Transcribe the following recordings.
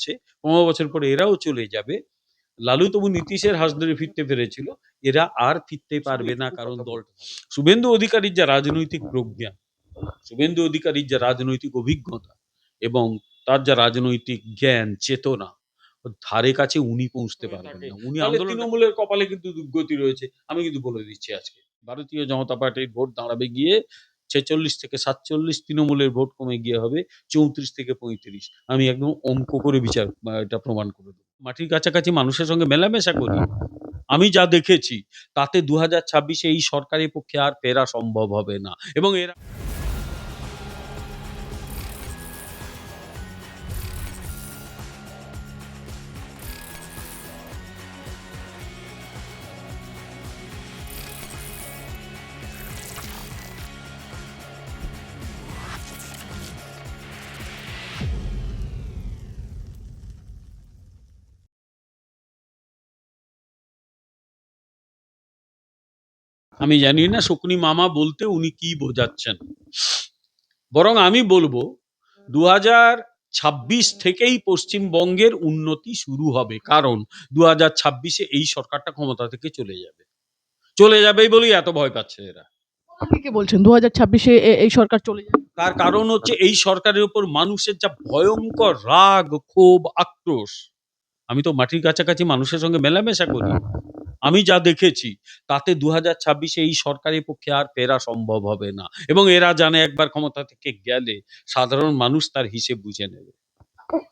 হচ্ছে পনেরো বছর পরে এরাও চলে যাবে। লালু তবু নীতিশের হাস ধরে ফিরতে পেরেছিল। এরা আর ফিরতে পারবে না কারণ দলটা শুভেন্দু অধিকারীর যা রাজনৈতিক প্রজ্ঞা শুভেন্দু অধিকারীর যা রাজনৈতিক অভিজ্ঞতা এবং তার যা রাজনৈতিক জ্ঞান চেতনা ধারে কাছে উনি পৌঁছতে পারবেন না। উনি তৃণমূলের কপালে কিন্তু দুর্গতি রয়েছে। আমি কিন্তু বলে দিচ্ছি আজকে। ভারতীয় জনতা পার্টির ভোট দাঁড়াবে গিয়ে ছেচল্লিশ থেকে সাতচল্লিশ তৃণমূলের ভোট কমে গিয়ে হবে চৌত্রিশ থেকে পঁয়ত্রিশ। আমি একদম অঙ্ক করে বিচার এটা প্রমাণ করে দেবো। মাটির কাছাকাছি মানুষের সঙ্গে মেলামেশা করি। আমি যা দেখেছি, তাতে দু হাজার ছাব্বিশে এই সরকারের পক্ষে আর ফেরা সম্ভব হবে না। এবং এরা আমি জানি না শকুনি মামা বলতে উনি কি বোঝাচ্ছেন। বরং আমি বলব দু হাজার ছাব্বিশ থেকেই পশ্চিমবঙ্গের উন্নতি শুরু হবে। কারণ দু হাজার ছাব্বিশে এই সরকারটা ক্ষমতা থেকে চলে যাবে। চলে যাবেই বলেই এত ভয় পাচ্ছে এরা। কে বলছেন? দু হাজার ছাব্বিশে এই সরকার চলে যাবে? তার কারণ হচ্ছে এই সরকারের উপর মানুষের যা ভয়ঙ্কর রাগ ক্ষোভ আক্রোশ আমি তো মাটির কাছাকাছি মানুষের সঙ্গে মেলামেশা করি। আমি যা দেখেছি, তাতে দু হাজার ছাব্বিশে এই সরকারের পক্ষে আর ফেরা সম্ভব হবে না। এবং এরা জানে একবার ক্ষমতা থেকে গেলে সাধারণ মানুষ তার হিসেব বুঝে নেবে।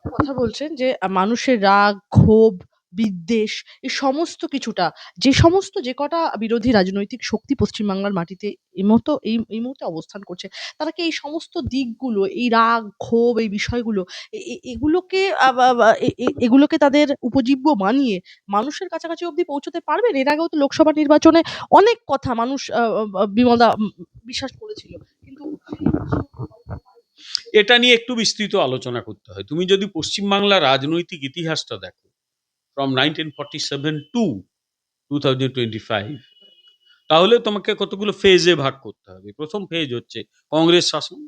কথা বলছেন যে মানুষের রাগ, ক্ষোভ বিদ্বেষ এই সমস্ত কিছুটা যে সমস্ত যে কটা বিরোধী রাজনৈতিক শক্তি পশ্চিমবাংলার মাটিতে এই মতো এই এই মুহূর্তে অবস্থান করছে তারা কি এই সমস্ত দিকগুলো এই রাগ ক্ষোভ এই বিষয়গুলো এগুলোকে এগুলোকে তাদের উপজীব্য বানিয়ে মানুষের কাছাকাছি অবধি পৌঁছতে পারবেন? এর আগেও তো লোকসভা নির্বাচনে অনেক কথা মানুষ আহ, বিশ্বাস করেছিল কিন্তু এটা নিয়ে একটু বিস্তৃত আলোচনা করতে হয়। তুমি যদি পশ্চিমবাংলার রাজনৈতিক ইতিহাসটা দেখো from nineteen forty seven to two thousand তাহলে তোমাকে কতগুলো ফেজে ভাগ করতে হবে? প্রথম ফেজ হচ্ছে কংগ্রেস শাসন,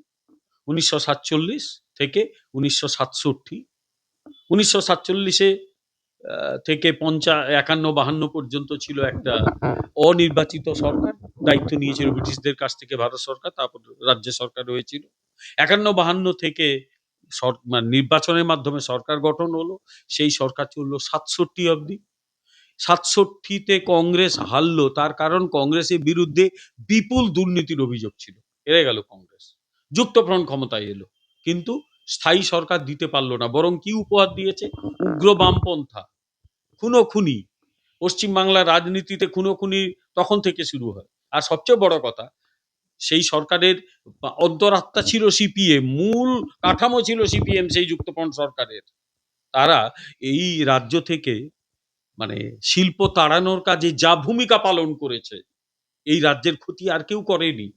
উনিশশো সাতচল্লিশ থেকে উনিশশো সাতষট্টি, উনিশশো সাতচল্লিশে থেকে পঞ্চা, একান্ন, বাহান্ন পর্যন্ত ছিল একটা অনির্বাচিত সরকার, দায়িত্ব নিয়েছিল ব্রিটিশদের কাছ থেকে, ভারত সরকার, তারপর রাজ্য সরকার হয়েছিল। একান্ন, বাহান্ন থেকে সর- মানে নির্বাচনের মাধ্যমে সরকার গঠন হলো, সেই সরকার চলল সাতষট্টি অবধি। সাতষট্টিতে কংগ্রেস হারলো, তার কারণ কংগ্রেসের বিরুদ্ধে বিপুল দুর্নীতির অভিযোগ ছিল। হেরে গেল কংগ্রেস। যুক্তফ্রন্ট ক্ষমতায় এলো, কিন্তু স্থায়ী সরকার দিতে পারল না, বরং কি উপহার দিয়েছে? উগ্র বামপন্থা। খুনো খুনি পশ্চিমবাংলার রাজনীতিতে খুনো খুনি তখন থেকে শুরু হয়। আর সবচেয়ে বড় কথা সেই সরকারের অন্তরাত্মা ছিল সিপিএম মূল কাঠামো ছিল সিপিএম সেই যুক্তফ্রন্ট সরকারের। তারা এই রাজ্য থেকে মানে শিল্প তাড়ানোর কাজে যা ভূমিকা পালন করেছে, এই রাজ্যের ক্ষতি আর কেউ করেনি।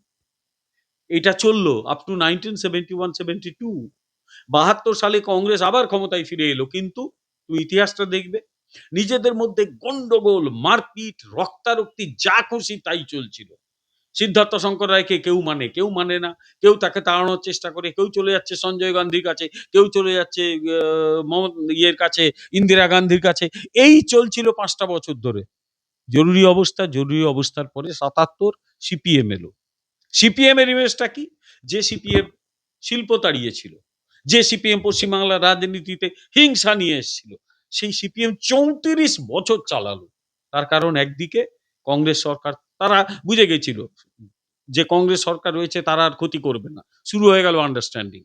এটা চলল up to nineteen seventy one seventy two বাহাত্তর সালে কংগ্রেস আবার ক্ষমতায় ফিরে এলো, কিন্তু তুমি ইতিহাসটা দেখবে। নিজেদের মধ্যে গন্ডগোল, মারপিট, রক্তারক্তি, যা খুশি তাই চলছিল। সিদ্ধার্থ শঙ্কর রায়কে কেউ মানে কেউ মানে না। কেউ তাকে তাড়ানোর চেষ্টা করে, কেউ চলে যাচ্ছে সঞ্জয় গান্ধীর কাছে, কেউ চলে যাচ্ছে ইয়ের কাছে, ইন্দিরা গান্ধীর কাছে। এই চলছিল পাঁচটা বছর ধরে। জরুরি অবস্থা, জরুরি অবস্থার পরে সাতাত্তর সিপিএম এলো। সিপিএম এর ইমেজটা কি? যে সিপিএম শিল্প তাড়িয়েছিল, যে সিপিএম পশ্চিমবাংলার রাজনীতিতে হিংসা নিয়ে এসেছিল, সেই সিপিএম চৌত্রিশ বছর চালালো। তার কারণ একদিকে কংগ্রেস সরকার তারা বুঝে গেছিল যে কংগ্রেস সরকার রয়েছে, তারা আর ক্ষতি করবে না। শুরু হয়ে গেল আন্ডারস্ট্যান্ডিং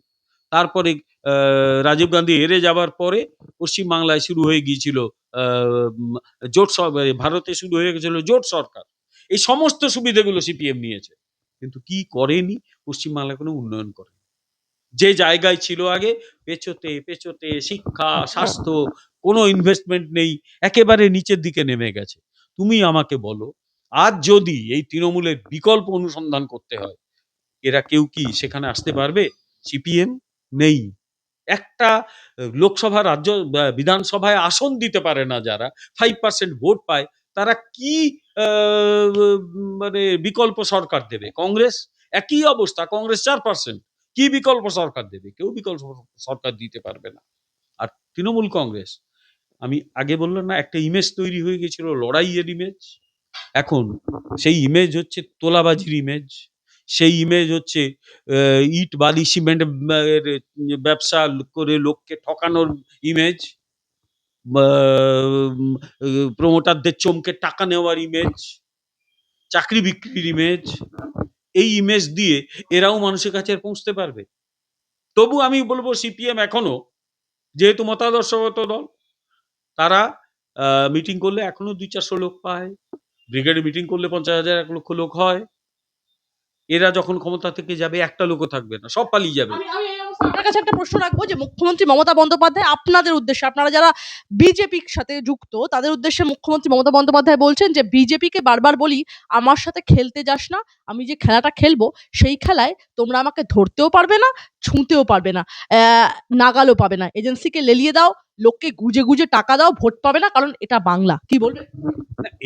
তারপরে রাজীব গান্ধী হেরে যাবার পরে পশ্চিমবাংলায় শুরু হয়ে গিয়েছিল জোট ভারতে শুরু হয়ে গেছিল জোট সরকার। এই সমস্ত সুবিধাগুলো সিপিএম নিয়েছে। কিন্তু কি করেনি? পশ্চিমবাংলায় কোনো উন্নয়ন করে যে জায়গায় ছিল আগে, পেছোতে পেছোতে শিক্ষা, স্বাস্থ্য, কোনো ইনভেস্টমেন্ট নেই, একেবারে নিচের দিকে নেমে গেছে। তুমি আমাকে বলো আজ যদি এই তৃণমূলের বিকল্প অনুসন্ধান করতে হয়, এরা কেউ কি সেখানে আসতে পারবে? সিপিএম নেই। একটা লোকসভা রাজ্য বিধানসভায় আসন দিতে পারে না যারা ফাইভ পার্সেন্ট ভোট পায়, তারা কি মানে বিকল্প সরকার দেবে? কংগ্রেস? একই অবস্থা, কংগ্রেস চার পার্সেন্ট কি বিকল্প সরকার দেবে? কেউ বিকল্প সরকার দিতে পারবে না। আর তৃণমূল কংগ্রেস, আমি আগে বললাম না, একটা ইমেজ তৈরি হয়ে গেছিল, লড়াইয়ের ইমেজ এখন সেই ইমেজ হচ্ছে তোলাবাজির ইমেজ সেই ইমেজ হচ্ছে ইট, বালি, সিমেন্ট ব্যবসা করে লোককে ঠকানোর ইমেজ প্রমোটারদের চমকে টাকা নেওয়ার ইমেজ চাকরি বিক্রির ইমেজ এই ইমেজ দিয়ে এরাও মানুষের কাছে পৌঁছতে পারবে। তবু আমি বলব সিপিএম এখনও, যেহেতু মতাদর্শগত দল, তারা মিটিং করলে এখনও দুই চারশো লোক পায়। ব্রিগেডে মিটিং করলে পঞ্চাশ হাজার, এক লক্ষ লোক হয়। এরা যখন ক্ষমতা থেকে যাবে, একটা লোকও থাকবে না, সব পালিয়ে যাবে। আপনার কাছে একটা প্রশ্ন রাখব যে মুখ্যমন্ত্রী মমতা বন্দ্যোপাধ্যায় আপনাদের উদ্দেশ্যে, আপনারা যারা বিজেপির সাথে যুক্ত, তাদের উদ্দেশ্যে মুখ্যমন্ত্রী মমতা বন্দ্যোপাধ্যায় বলছেন যে বিজেপিকে বারবার বলি, আমার সাথে খেলতে যাস না, আমি যে খেলাটা খেলব, সেই খেলায় তোমরা আমাকে ধরতেও পারবে না, ছুঁতেও পারবে না নাগালও পাবে না। এজেন্সিকে লেলিয়ে দাও, লোককে গুজে গুজে টাকা দাও, ভোট পাবে না, কারণ এটা বাংলা। কি বলবে?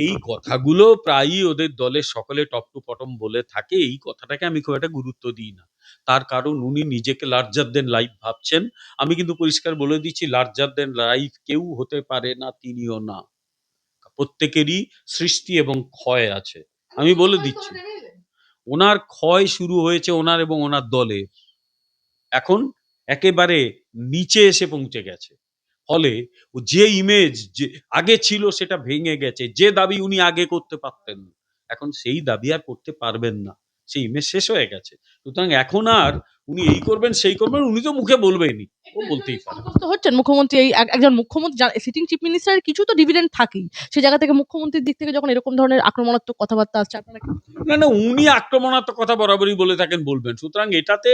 এই কথাগুলো প্রায়ই ওদের দলের সকলে টপ টু পটম বলে থাকে, এই কথাটাকে আমি খুব একটা গুরুত্ব দিই না। তার কারণ উনি নিজেকে লার্জার দেন লাইফ ভাবছেন। আমি কিন্তু পরিষ্কার বলে দিচ্ছি লার্জার দেন লাইফ কেউ হতে পারে না, তিনিও না। প্রত্যেকেরই সৃষ্টি এবং ক্ষয় আছে। আমি বলে দিচ্ছি, ওনার ক্ষয় শুরু হয়েছে ওনার এবং ওনার দলে। এখন একেবারে নিচে এসে পৌঁছে গেছে। ফলে যে ইমেজ যে আগে ছিল সেটা ভেঙে গেছে। যে দাবি উনি আগে করতে পারতেন, এখন সেই দাবি আর করতে পারবেন না। সেই ইমেজ শেষ হয়ে গেছে। সুতরাং এখন আর উনি এই করবেন সেই করবেন উনি তো মুখে বলবেনই ও বলতেই পারে। হচ্ছেন। মুখ্যমন্ত্রী এই একজন মুখ্যমন্ত্রী সিটিং চিফ মিনিস্টারের কিছু তো ডিভিডেন্ড থাকেই। সেই জায়গা থেকে মুখ্যমন্ত্রীর দিক থেকে যখন এরকম ধরনের আক্রমণাত্মক কথাবার্তা আসছে আপনারা না না উনি আক্রমণাত্মক কথা বরাবরই বলে থাকেন বলবেন। সুতরাং এটাতে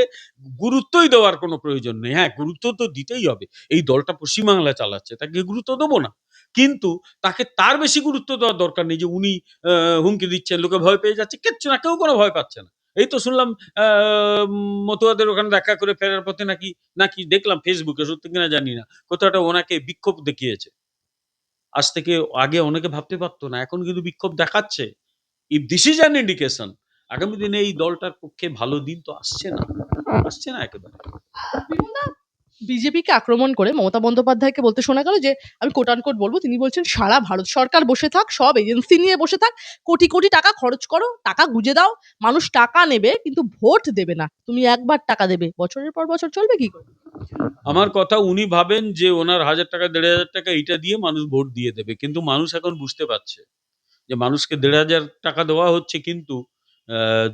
গুরুত্বই দেওয়ার কোনো প্রয়োজন নেই। হ্যাঁ গুরুত্ব তো দিতেই হবে। এই দলটা পশ্চিমবাংলা চালাচ্ছে তাকে গুরুত্ব দেবো না। কিন্তু তাকে তার বেশি গুরুত্ব দেওয়ার দরকার নেই যে উনি হুমকি দিচ্ছেন, লোকে ভয় পেয়ে যাচ্ছে, কিচ্ছু না, কেউ কোনো ভয় পাচ্ছে না। এই তো শুনলাম মতুয়াদের ওখানে দেখা করে ফেরার পথে নাকি নাকি দেখলাম ফেসবুকে সত্যি কিনা জানি না, কোথাও একটা ওনাকে বিক্ষোভ দেখিয়েছে। আজ থেকে আগে অনেকে ভাবতে পারতো না, এখন কিন্তু বিক্ষোভ দেখাচ্ছে। If this is an indication আগামী দিনে এই দলটার পক্ষে ভালো দিন তো আসছে না আসছে না একেবারে। বিজেপিকে আক্রমণ করে মমতা বন্দ্যোপাধ্যায়কে বলতে শোনা গেল যে, আমি কোট আনকোট বলব, তিনি বলছেন, সারা ভারত সরকার বসে থাক, সব এজেন্সি নিয়ে বসে থাক, কোটি কোটি টাকা খরচ করো, টাকা গুজে দাও, মানুষ টাকা নেবে, কিন্তু ভোট দেবে না, তুমি একবার টাকা দেবে, বছরের পর বছর চলবে কি করে? আমার কথা উনি ভাবেন যে, ওনার হাজার টাকা, দেড় হাজার টাকা এইটা দিয়ে মানুষ ভোট দিয়ে দেবে, কিন্তু মানুষ এখন বুঝতে পারছে যে, মানুষকে দেড় হাজার টাকা দেওয়া হচ্ছে কিন্তু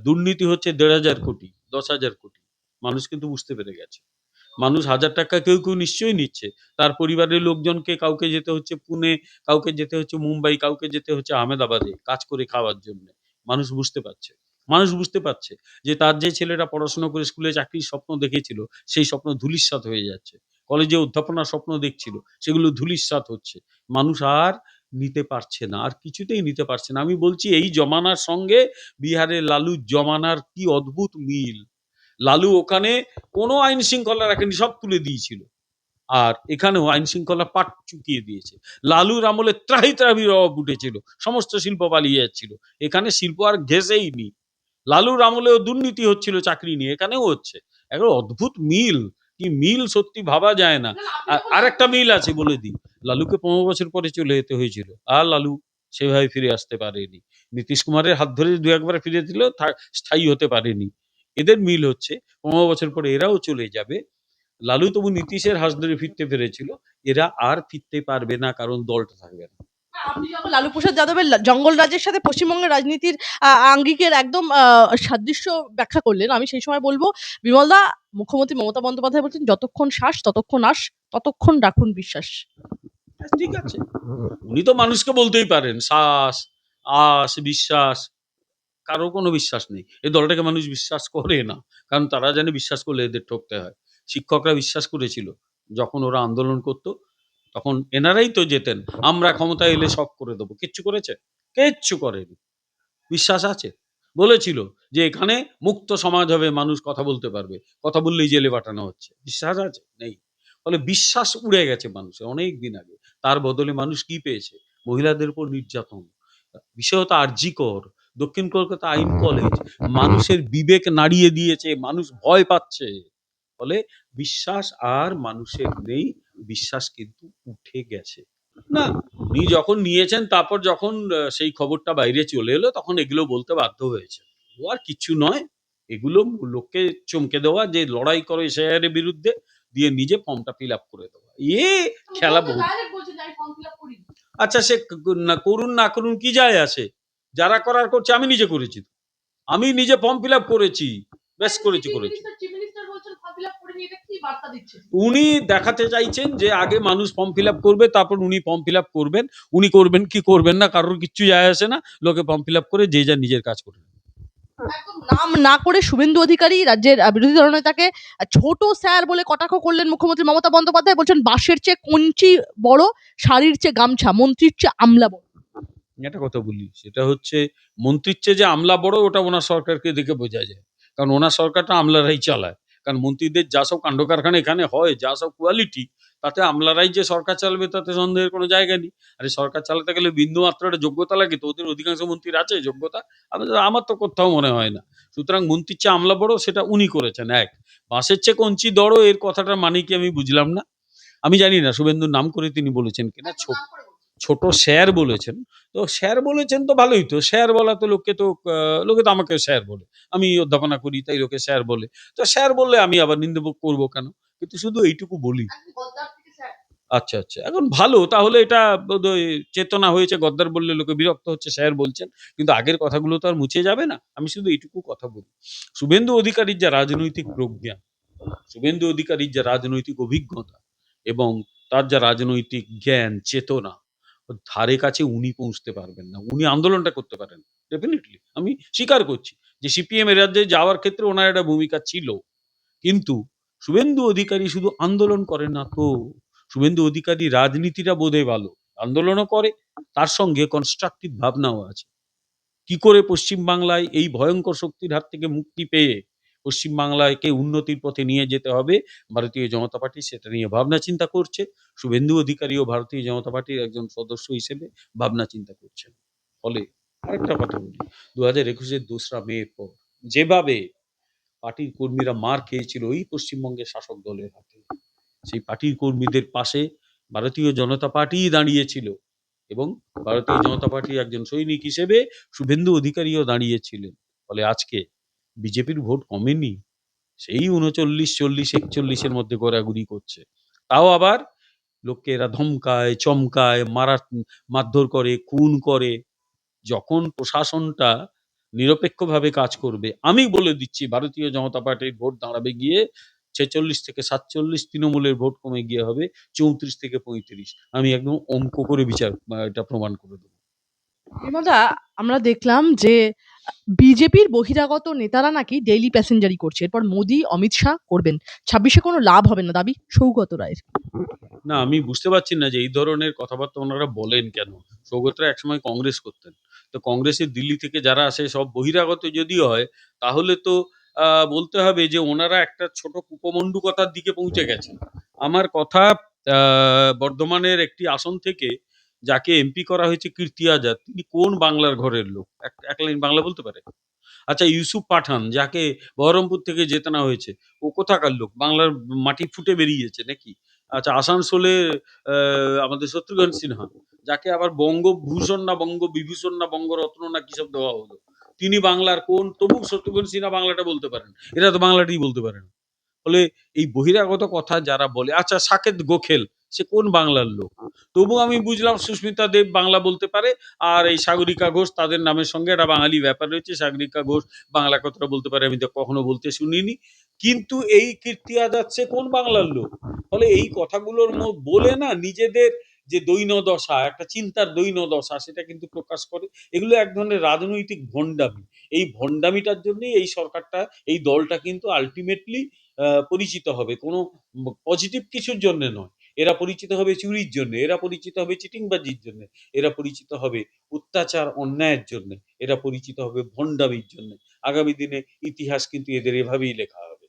দুর্নীতি হচ্ছে দেড় হাজার কোটি, দশ হাজার কোটি, মানুষ কিন্তু বুঝতে পেরে গেছে। মানুষ হাজার টাকা কেউ কেউ নিশ্চয়ই নিচ্ছে। তার পরিবারের লোকজনকে কাউকে যেতে হচ্ছে পুনে, কাউকে যেতে হচ্ছে মুম্বাই, কাউকে যেতে হচ্ছে আহমেদাবাদে কাজ করে খাওয়ার জন্য। মানুষ বুঝতে পারছে। মানুষ বুঝতে পারছে যে তার যে ছেলেটা পড়াশোনা করে স্কুলে চাকরির স্বপ্ন দেখেছিল, সেই স্বপ্ন ধুলিস্বাত হয়ে যাচ্ছে। কলেজে অধ্যাপনার স্বপ্ন দেখছিল, সেগুলো ধুলিস্বাত হচ্ছে। মানুষ আর নিতে পারছে না, আর কিছুতেই নিতে পারছে না। আমি বলছি, এই জমানার সঙ্গে বিহারের লালু জমানার কি অদ্ভুত মিল। লালু ওখানে কোনো আইন শৃঙ্খলা রাখেনি সব তুলে দিয়েছিল। আর এখানেও আইন শৃঙ্খলা পাট চুকিয়ে দিয়েছে। লালুর আমলে ত্রাহি ত্রাহি রব উঠেছিল সমস্ত শিল্প পালিয়ে যাচ্ছিল। এখানে শিল্প আর ঘেসেই নি লালুর আমলেও দুর্নীতি হচ্ছিল চাকরি নিয়ে এখানেও হচ্ছে। এখন অদ্ভুত মিল কি মিল সত্যি ভাবা যায় না। আর- আরেকটা মিল আছে বলে দিই। লালুকে পনেরো বছর পরে চলে যেতে হয়েছিল। আর লালু সেভাবে ফিরে আসতে পারেনি। নীতিশ কুমারের হাত ধরে দু একবার ফিরে দিলেও স্থায়ী হতে পারেনি। এদের মিল হচ্ছে। পনেরো বছর পরে এরাও চলে যাবে। লালু তবু নীতিশের হাত ধরে ফিরতে পেরেছিল। এরা আর ফিরতে পারবে না কারণ দলটা থাকবে না। আপনি যখন লালু প্রসাদ যাদবের জঙ্গল রাজের সাথে পশ্চিমবঙ্গের রাজনীতির আঙ্গিকের একদম সাদৃশ্য ব্যাখ্যা করলেন আমি সেই সময় বলব বিমলদা মুখ্যমন্ত্রী মমতা বন্দ্যোপাধ্যায় বলছেন যতক্ষণ শ্বাস ততক্ষণ আস ততক্ষণ রাখুন বিশ্বাস। ঠিক আছে। উনি তো মানুষকে বলতেই পারেন শ্বাস আস বিশ্বাস। কারও কোনো বিশ্বাস নেই। এই দলটাকে মানুষ বিশ্বাস করে না। কারণ তারা জানে বিশ্বাস করলে এদের ঠকতে হয়। শিক্ষকরা বিশ্বাস করেছিল, যখন ওরা আন্দোলন করত, তখন এনারাই তো যেতেন, আমরা ক্ষমতা এলে সব করে দেবো। কিচ্ছু করেছে? কিচ্ছু করেনি। বিশ্বাস আছে? বলেছিল যে এখানে মুক্ত সমাজ হবে, মানুষ কথা বলতে পারবে। কথা বললেই জেলে পাঠানো হচ্ছে। বিশ্বাস আছে? নেই। ফলে বিশ্বাস উড়ে গেছে মানুষের অনেক দিন আগে। তার বদলে মানুষ কি পেয়েছে? মহিলাদের উপর নির্যাতন। বিশেষত আরজিকর দক্ষিণ কলকাতা আইন কলেজ মানুষের বিবেক নাড়িয়ে দিয়েছে মানুষ ভয় পাচ্ছে। ফলে বিশ্বাস আর মানুষের নেই বিশ্বাস কিন্তু উঠে গেছে। না উনি যখন নিয়েছেন তারপর যখন সেই খবরটা বাইরে চলে এলো তখন এগুলো বলতে বাধ্য হয়েছে। ও আর কিছু নয় এগুলো লোককে চমকে দেওয়া যে লড়াই করো এসআইআর বিরুদ্ধে দিয়ে নিজে ফর্মটা ফিল আপ করে দেওয়া। এ খেলা বহু আচ্ছা সে না করুন না করুন কি যায় আসে যারা করার করছে আমি নিজে করেছি। আমি নিজে ফর্ম ফিল আপ করেছি বেশ করেছি করেছি। উনি দেখাতে চাইছেন যে আগে মানুষ ফর্ম ফিল আপ করবে তারপর উনি ফর্ম ফিল আপ করবেন। উনি করবেন কি করবেন না কারোর কিচ্ছু যায় আসে না। লোকে ফর্ম ফিল আপ করে যে যা নিজের কাজ করে নাম না করে শুভেন্দু অধিকারী রাজ্যের বিরোধী দলনেতাকে ছোট স্যার বলে কটাক্ষ করলেন মুখ্যমন্ত্রী মমতা বন্দ্যোপাধ্যায়। বলছেন বাঁশের চেয়ে কঞ্চি বড় শাড়ির চেয়ে গামছা মন্ত্রীর চেয়ে আমলা বড়। একটা কথা বলি সেটা হচ্ছে মন্ত্রীর চেয়ে যে আমলা বড় ওটা ওনার সরকারকে দেখে বোঝা যায়। কারণ ওনার সরকারটা আমলারাই চালায়। কারণ মন্ত্রীদের যা সব কাণ্ড কারখানা এখানে হয় যা সব কোয়ালিটি তাতে আমলারাই যে সরকার চালাবে তাতে সন্দেহের কোনো জায়গা নেই। আরে সরকার চালাতে গেলে বিন্দু মাত্র একটা যোগ্যতা লাগে তো ওদের অধিকাংশ মন্ত্রীর আছে যোগ্যতা। আমার তো কোথাও মনে হয় না। সুতরাং মন্ত্রীর চেয়ে আমলা বড় সেটা উনি করেছেন এক। বাঁশের চেয়ে কঞ্চি দড়ো এর কথাটা মানে কি আমি বুঝলাম না। আমি জানি না শুভেন্দুর নাম করে তিনি বলেছেন কিনা ছোট ছোট স্যার বলেছেন। তো স্যার বলেছেন তো ভালোই তো স্যার বলা তো লোককে তো লোকে তো আমাকে স্যার বলে। আমি অধ্যাপনা করি তাই লোকে স্যার বলে। তো স্যার বললে আমি আবার নিন্দে করব কেন? কিন্তু শুধু এইটুকু বলি। আচ্ছা আচ্ছা এখন ভালো তাহলে এটা চেতনা হয়েছে গদ্দার বললে লোকে বিরক্ত হচ্ছে স্যার বলছেন। কিন্তু আগের কথাগুলো তো আর মুছে যাবে না। আমি শুধু এইটুকু কথা বলি। শুভেন্দু অধিকারীর যা রাজনৈতিক প্রজ্ঞা শুভেন্দু অধিকারীর যা রাজনৈতিক অভিজ্ঞতা এবং তার যা রাজনৈতিক জ্ঞান চেতনা ধারে কাছে উনি পৌঁছতে পারবেন না, উনি আন্দোলনটা করতে পারেন। ডেফিনেটলি আমি স্বীকার করছি যে সিপিএম এর রাজ্যে যাওয়ার ক্ষেত্রে ওনার একটা ভূমিকা ছিল। কিন্তু শুভেন্দু অধিকারী শুধু আন্দোলন করেন না তো, শুভেন্দু অধিকারী রাজনীতিটা বোধে ভালো, আন্দোলনও করে, তার সঙ্গে কনস্ট্রাকটিভ ভাবনাও আছে। কি করে পশ্চিমবাংলায় এই ভয়ঙ্কর শক্তির হাত থেকে মুক্তি পেয়ে পশ্চিমবাংলাকে উন্নতির পথে নিয়ে যেতে হবে, ভারতীয় জনতা পার্টি সেটা নিয়ে ভাবনা চিন্তা করছে। শুভেন্দু অধিকারীও ভারতীয় জনতা পার্টির একজন সদস্য হিসেবে ভাবনা চিন্তা করছেন। ফলে আরেকটা কথা বলি দু হাজার একুশের দোসরা মেয়ের পর যেভাবে পার্টির কর্মীরা মার খেয়েছিল ওই পশ্চিমবঙ্গের শাসক দলের হাতে, সেই পার্টির কর্মীদের পাশে ভারতীয় জনতা পার্টি দাঁড়িয়েছিল এবং ভারতীয় জনতা পার্টির একজন সৈনিক হিসেবে শুভেন্দু অধিকারীও দাঁড়িয়েছিলেন। ফলে আজকে বিজেপির ভোট কমেনি। সেই উনচল্লিশ, চল্লিশ, একচল্লিশের মধ্যে গড়াগড়ি করছে। তাও আবার লোককে এরা ধমকায়, চমকায় মারা মারধর করে, খুন করে। যখন প্রশাসনটা নিরপেক্ষভাবে কাজ করবে, আমি বলে দিচ্ছি, ভারতীয় জনতা পার্টির ভোট দাঁড়াবে গিয়ে ছেচল্লিশ থেকে সাতচল্লিশ তৃণমূলের ভোট কমে গিয়ে হবে চৌত্রিশ থেকে পঁয়ত্রিশ। আমি একদম অঙ্ক করে বিচার এটা প্রমাণ করে দেবো। বিমলদা আমরা দেখলাম যে, বিজেপির বহিরাগত নেতারা নাকি ডেইলি প্যাসেঞ্জারি করছে। এরপর মোদি, অমিত শাহ করবেন। ছাব্বিশে কোনো লাভ হবে না দাবি সৌগত রায়ের। না, আমি বুঝতে পারছি না যে এই ধরনের কথাবার্তা ওনারা বলেন কেন? সৌগতরা একসময় কংগ্রেস করতেন। তো কংগ্রেসের দিল্লি থেকে যারা আসে, সব বহিরাগত যদি হয়, তাহলে তো বলতে হবে যে ওনারা একটা ছোট কুপমণ্ডুকতার দিকে পৌঁছে গেছে আমার কথা বর্ধমানের একটি আসন থেকে যাকে এমপি করা হয়েছে কীর্তি আজাদ তিনি কোন বাংলার ঘরের লোক? এক লাইন বাংলা বলতে পারে? আচ্ছা ইউসুফ পাঠান, যাকে বহরমপুর থেকে জেতানো হয়েছে, ও কোথাকার লোক? বাংলার মাটি ফুটে বেরিয়েছে নাকি? আচ্ছা আসানসোলে আমাদের শত্রুঘ্ন সিনহা, যাকে আবার বঙ্গভূষণ না বঙ্গ বিভূষণ না বঙ্গরত্ন না কি সব দেওয়া হলো? তিনি বাংলার কোন, তবু শত্রুঘ্ন সিনহা বাংলাটা বলতে পারেন। এরা তো বাংলাটাই বলতে পারে না। ফলে এই বহিরাগত কথা যারা বলে আচ্ছা সাকেত গোখেল সে কোন বাংলার লোক? তবু আমি বুঝলাম সুস্মিতা দেব বাংলা বলতে পারে, আর এই সাগরিকা ঘোষ তাদের নামের সঙ্গে একটা বাঙালি ব্যাপার রয়েছে। সাগরিকা ঘোষ বাংলা কথাটা বলতে পারে, আমি তো কখনো বলতে শুনিনি। কিন্তু এই কীর্তি সে কোন বাংলার লোক? ফলে এই কথাগুলোর বলে না নিজেদের যে দৈন দশা একটা চিন্তার দৈন দশা সেটা কিন্তু প্রকাশ করে। এগুলো এক ধরনের রাজনৈতিক ভণ্ডামি। এই ভণ্ডামিটার জন্যই এই সরকারটা, এই দলটা কিন্তু আলটিমেটলি পরিচিত হবে। কোনো পজিটিভ কিছুর জন্য নয়। এরা পরিচিত হবে চুরির জন্য এরা পরিচিত হবে চিটিংবাজির জন্য এরা পরিচিত হবে অত্যাচার অন্যায়ের জন্য এরা পরিচিত হবে ভণ্ডামির জন্য। আগামী দিনে ইতিহাস কিন্তু এদের এভাবেই লেখা হবে।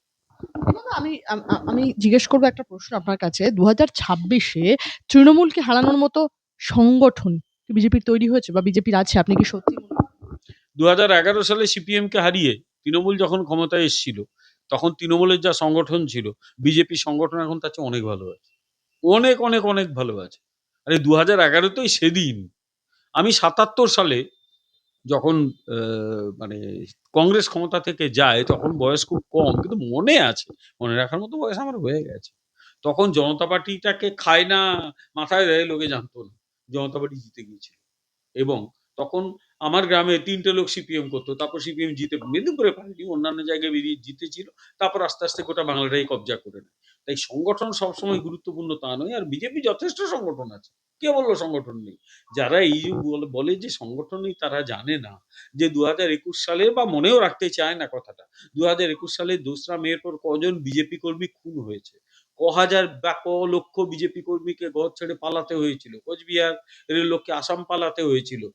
আমি আম- জিজ্ঞেস করব একটা প্রশ্ন আপনার কাছে। দু হাজার ছাব্বিশে তৃণমূলকে হারানোর মতো সংগঠন কি বিজেপির তৈরি হয়েছে বা বিজেপির আছে? আপনি কি সত্যি মনে করেন? এগারো সালে সিপিএম কে হারিয়ে তৃণমূল যখন ক্ষমতায় এসেছিল তখন তৃণমূলের যা সংগঠন ছিল বিজেপি সংগঠন এখন তার চেয়ে অনেক ভালো আছে। অনেক অনেক অনেক ভালো আছে। আরে দু হাজার এগারোতেই সেদিন আমি সাতাত্তর সালে যখন মানে কংগ্রেস ক্ষমতা থেকে যায়, তখন বয়স খুব কম, কিন্তু মনে আছে, মনে রাখার মতো বয়স আমার হয়ে গেছে। তখন জনতা পার্টিটাকে খায় না, মাথায় দেয়, লোকে জানতো না, জনতা পার্টি জিতে গিয়েছিল। এবং তখন আমার গ্রামে তিনটে লোক সিপিএম করতো, তারপর সিপিএম জিতে মেদিনীপুরে পারেনি অন্যান্য জায়গায় বেরিয়ে জিতেছিল, তারপর আস্তে আস্তে গোটা বাংলাটাই কবজা করে নেয়। তাই সংগঠন সবসময় গুরুত্বপূর্ণ তা নয়, আর বিজেপি যথেষ্ট সংগঠন আছে। কে বলল সংগঠন নেই? যারা এই বলে- যে সংগঠন নেই, তারা জানে না যে দু হাজার একুশ সালে বা মনেও রাখতে চায় না কথাটা। দু হাজার একুশ সালে দোসরা মেয়ের পর কজন বিজেপি কর্মী খুন হয়েছে? ক হাজার বা ক লক্ষ বিজেপি কর্মীকে ঘর ছেড়ে পালাতে হয়েছিল? কোচবিহার এর লোককে আসাম পালাতে হয়েছিল?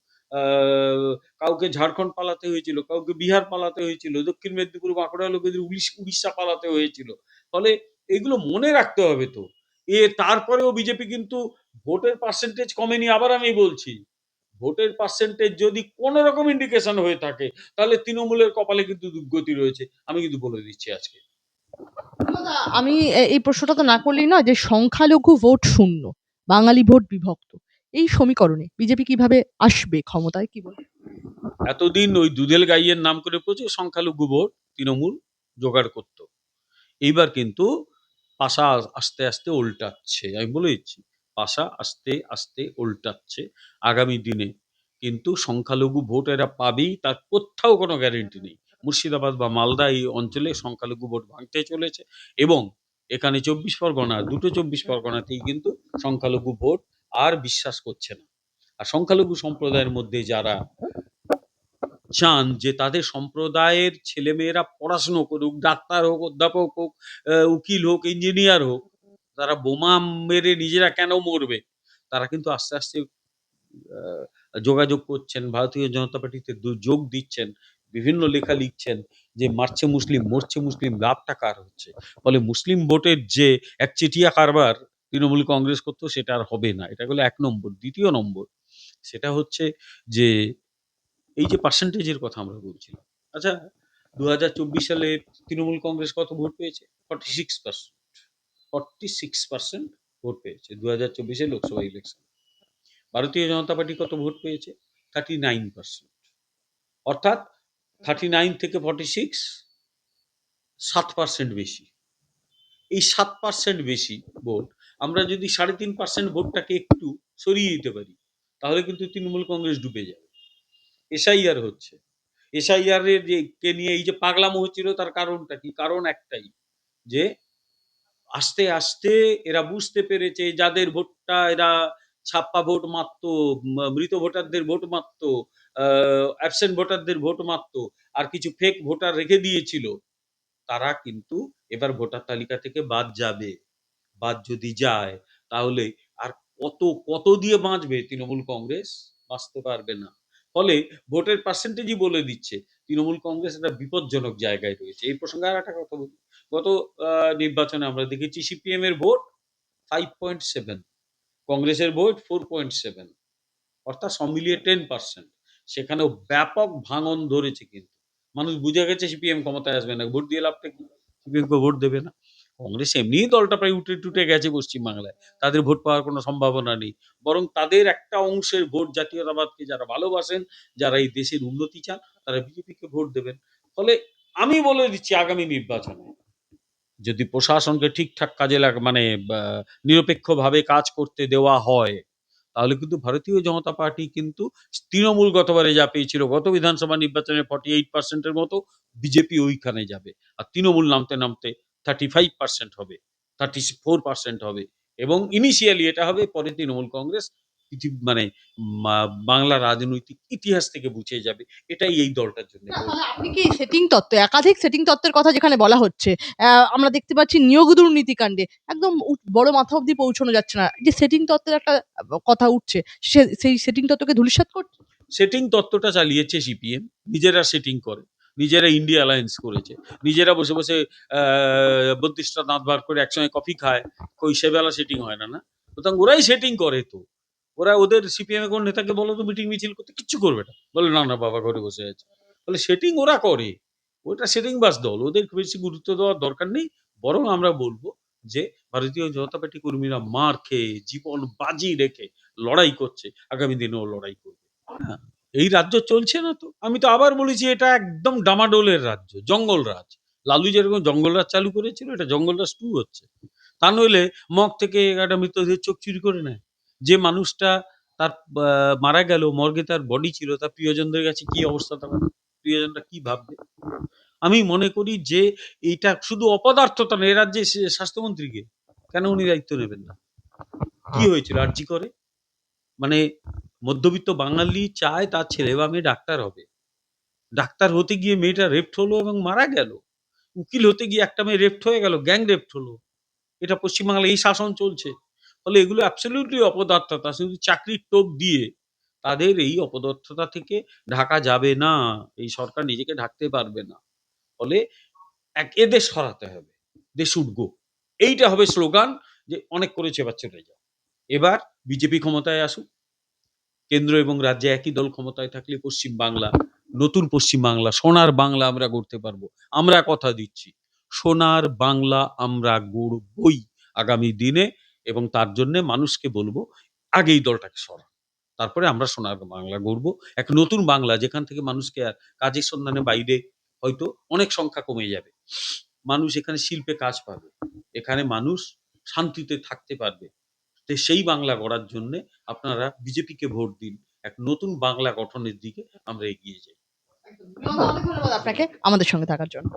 কাউকে ঝাড়খণ্ড পালাতে হয়েছিল? কাউকে বিহার পালাতে হয়েছিল? দক্ষিণ মেদিনীপুর বাঁকুড়া লোকেদের উড়িষ্যা পালাতে হয়েছিল? ফলে এগুলো মনে রাখতে হবে তো। এ তারপরেও বিজেপি কিন্তু ভোটের পার্সেন্টেজ কমেনি আবার আমি বলছি। ভোটের পার্সেন্টেজ যদি কোন রকম ইন্ডিকেশন হয়ে থাকে তাহলে তৃণমূলের কপালে কিন্তু দুর্গতি রয়েছে। আমি কিন্তু বলে দিচ্ছি আজকে। আমি এই প্রশ্নটা তো না করলেই না যে সংখ্যালঘু ভোট শূন্য বাঙালি ভোট বিভক্ত। এই সমীকরণে বিজেপি কীভাবে আসবে ক্ষমতায় কি বল? এতদিন ওই দুধেল গাইয়ের নাম করে প্রচুর সংখ্যালঘু ভোট তৃণমূল জোগাড় করত। এইবার কিন্তু পাশা আস্তে আস্তে উল্টাচ্ছে। আমি বলে দিচ্ছি, পাশা আস্তে আস্তে উল্টাচ্ছে আগামী দিনে। কিন্তু সংখ্যালঘু ভোট এরা পাবেই, তার কোথাও কোনো গ্যারেন্টি নেই। মুর্শিদাবাদ বা মালদা এই অঞ্চলে সংখ্যালঘু ভোট ভাঙতে চলেছে এবং এখানে চব্বিশ পরগনা, দুটো চব্বিশ পরগনাতেই কিন্তু সংখ্যালঘু ভোট আর বিশ্বাস করছে না। আর সংখ্যালঘু সম্প্রদায়ের মধ্যে যারা চান যে তাদের সম্প্রদায়ের ছেলেমেয়েরা পড়াশুনো করুক, ডাক্তার হোক, অধ্যাপক হোক উকিল হোক ইঞ্জিনিয়ার হোক, তারা বোমা মেরে নিজেরা কেন মরবে? তারা কিন্তু আস্তে আস্তে যোগাযোগ করছেন, ভারতীয় জনতা পার্টিতে যোগ দিচ্ছেন, বিভিন্ন লেখা লিখছেন যে মারছে মুসলিম, মরছে মুসলিম, লাভটা কার হচ্ছে? ফলে মুসলিম ভোটের যে একচেটিয়া কারবার তৃণমূল কংগ্রেস করতো, সেটা আর হবে না। এটা হলো এক নম্বর। দ্বিতীয় নম্বর, সেটা হচ্ছে যে এই যে পার্সেন্টেজের কথা আমরা বলছিলাম। আচ্ছা দু হাজার চব্বিশ সালে তৃণমূল কংগ্রেস কত ভোট পেয়েছে? Forty six percent forty six percent vote পেয়েছে দু হাজার চব্বিশে লোকসভা ইলেকশন ভারতীয় জনতা পার্টি কত ভোট পেয়েছে? থার্টি নাইন পার্সেন্ট অর্থাৎ থার্টি নাইন থেকে ফর্টি সিক্স সাত পার্সেন্ট বেশি। এই সাত পার্সেন্ট বেশি ভোট, আমরা যদি সাড়ে তিন পার্সেন্ট ভোটটাকে একটু সরিয়ে দিতে পারি, তাহলে কিন্তু তৃণমূল কংগ্রেস ডুবে যাবে। এসআইআর হচ্ছে। এসআইআর এর যে কে নিয়ে এই যে পাগলামো হচ্ছিল তার কারণটা কি? কারণ একটাই, যে আস্তে আস্তে এরা বুঝতে পেরেছে যাদের ভোটটা এরা ছাপ্পা ভোট মারত মৃত ভোটারদের ভোট মারত অ্যাবসেন্ট ভোটারদের ভোট মারত, আর কিছু ফেক ভোটার রেখে দিয়েছিল, তারা কিন্তু এবার ভোটার তালিকা থেকে বাদ যাবে। বাদ যদি যায়, তাহলে আর কত কত দিয়ে বাঁচবে তৃণমূল কংগ্রেস? বাঁচতে পারবে না। ফলে ভোটের পার্সেন্টেজই বলে দিচ্ছে। তৃণমূল কংগ্রেস একটা বিপজ্জনক জায়গায় রয়েছে। এই প্রসঙ্গে আর একটা কথা বলি। গত নির্বাচনে আমরা দেখেছি সিপিএম এর ভোট ফাইভ পয়েন্ট সেভেন কংগ্রেসের ভোট ফোর পয়েন্ট সেভেন অর্থাৎ সব মিলিয়ে টেন পার্সেন্ট সেখানেও ব্যাপক ভাঙন ধরেছে কিন্তু। মানুষ বুঝে গেছে সিপিএম ক্ষমতায় আসবে না। ভোট দিয়ে লাভটা কি? ভোট দেবে না। কংগ্রেস এমনিই দলটা প্রায় উঠে, টুটে গেছে পশ্চিমবাংলায়। তাদের ভোট পাওয়ার কোনো সম্ভাবনা নেই। বরং তাদের একটা অংশের ভোট জাতীয়তাবাদকে যারা ভালোবাসেন, যারা এই দেশের উন্নতি চান, তারা বিজেপিকে ভোট দেবেন। ফলে আমি বলে দিচ্ছি আগামী নির্বাচনে, যদি প্রশাসনকে ঠিকঠাক কাজে লাগ মানে নিরপেক্ষভাবে কাজ করতে দেওয়া হয়, তাহলে কিন্তু ভারতীয় জনতা পার্টি কিন্তু তৃণমূল গতবারে যা পেয়েছিল, গত বিধানসভা নির্বাচনে ফর্টি এইট পার্সেন্টের মতো বিজেপি ওইখানে যাবে। আর তৃণমূল নামতে নামতে থার্টি ফাইভ পার্সেন্ট হবে থার্টি ফোর পার্সেন্ট হবে এবং ইনিশিয়ালি এটা হবে পরে তৃণমূল কংগ্রেস মানে বাংলা রাজনৈতিক ইতিহাস থেকে বুঝে যাবে এটাই এই দলটার জন্য। আপনি কি সেটিং তত্ত্ব একাধিক সেটিং তত্ত্বের কথা যেখানে বলা হচ্ছে আমরা দেখতে পাচ্ছি নিয়োগ দুর্নীতিকাণ্ডে একদম বড় মাথা অব্দি পৌঁছানো যাচ্ছে না যে সেটিং তত্ত্বের একটা কথা উঠছে সেই সেটিং তত্ত্বকে ধূলিসাৎ করছে? সেটিং তত্ত্বটা চালিয়েছে সিপিএম নিজেরা সেটিং করে। নিজেরা ইন্ডিয়া অ্যালায়েন্স করেছে। নিজেরা বসে বসে বত্রিশটা দাঁত বার করে একসঙ্গে কফি খায়। কই সেবেলা সেটিং হয় না না? সুতরাং ওরাই সেটিং করে তো। ওরা ওদের সিপিএম কোন নেতাকে বলো তো মিটিং মিছিল করতে কিচ্ছু করবে না। বলে না না বাবা ঘরে বসে আছে। বলে সেটিং ওরা করে। ওটা সেটিং বাস দল। ওদের বেশি গুরুত্ব দেওয়ার দরকার নেই। বরং আমরা বলব যে ভারতীয় জনতা পার্টি কর্মীরা মার খেয়ে জীবন বাজি রেখে লড়াই করছে। আগামী দিনেও লড়াই করবে। হ্যাঁ, এই রাজ্য চলছে না তো? আমি তো আবার বলেছি এটা একদম ডামাডোলের রাজ্য জঙ্গল রাজ। লালু যেরকম জঙ্গল রাজ চালু করেছিল এটা জঙ্গল রাজ টু হচ্ছে। তা নইলে মগ থেকে একটা মৃতদেহ চোখ চুরি করে নেয়। যে মানুষটা তার মারা গেল মর্গে তার বডি ছিল তার প্রিয়জনদের কাছে কি অবস্থা থাকবে প্রিয়জনরা কি ভাববে? আমি মনে করি যে এইটা শুধু অপদার্থতা না এ রাজ্যে স্বাস্থ্যমন্ত্রীকে। কেন উনি দায়িত্ব নেবেন না? কি হয়েছিল? আরজি করে? মানে মধ্যবিত্ত বাঙালি চায় তার ছেলে বা মেয়ে ডাক্তার হবে। ডাক্তার হতে গিয়ে মেয়েটা রেপ্ট হলো এবং মারা গেল। উকিল হতে গিয়ে একটা মেয়ে রেপ্ট হয়ে গেল গ্যাং রেপ্ট হলো। এটা পশ্চিমবাংলায় এই শাসন চলছে। ফলে এগুলো অ্যাবসলিউটলি অপদার্থতা, শুধু চাকরির টোপ দিয়ে তাদের এই অপদার্থতা থেকে ঢাকা যাবে না। এই সরকার নিজেকে ঢাকতে পারবে না। ফলে এক এদের সরাতে হবে। They should go. এইটা হবে স্লোগান যে অনেক করেছে এবার চলে এবার বিজেপি ক্ষমতায় আসুক। কেন্দ্র এবং রাজ্যে একই দল ক্ষমতায় থাকলে পশ্চিম বাংলা, নতুন পশ্চিম বাংলা, সোনার বাংলা আমরা গড়তে পারব। আমরা কথা দিচ্ছি, সোনার বাংলা আমরা গড়বই আগামী দিনে এবং তার জন্য মানুষকে বলব, আগেই দলটাকে সরা তারপরে আমরা সোনার বাংলা গড়বো। এক নতুন বাংলা, যেখান থেকে মানুষকে আর কাজের সন্ধানে বাইরে হয়তো অনেক সংখ্যা কমে যাবে। মানুষ এখানে শিল্পে কাজ পাবে। এখানে মানুষ শান্তিতে থাকতে পারবে। তো সেই বাংলা গড়ার জন্য আপনারা বিজেপিকে ভোট দিন। এক নতুন বাংলা গঠনের দিকে আমরা এগিয়ে যাই। আপনাকে আমাদের সঙ্গে থাকার জন্য।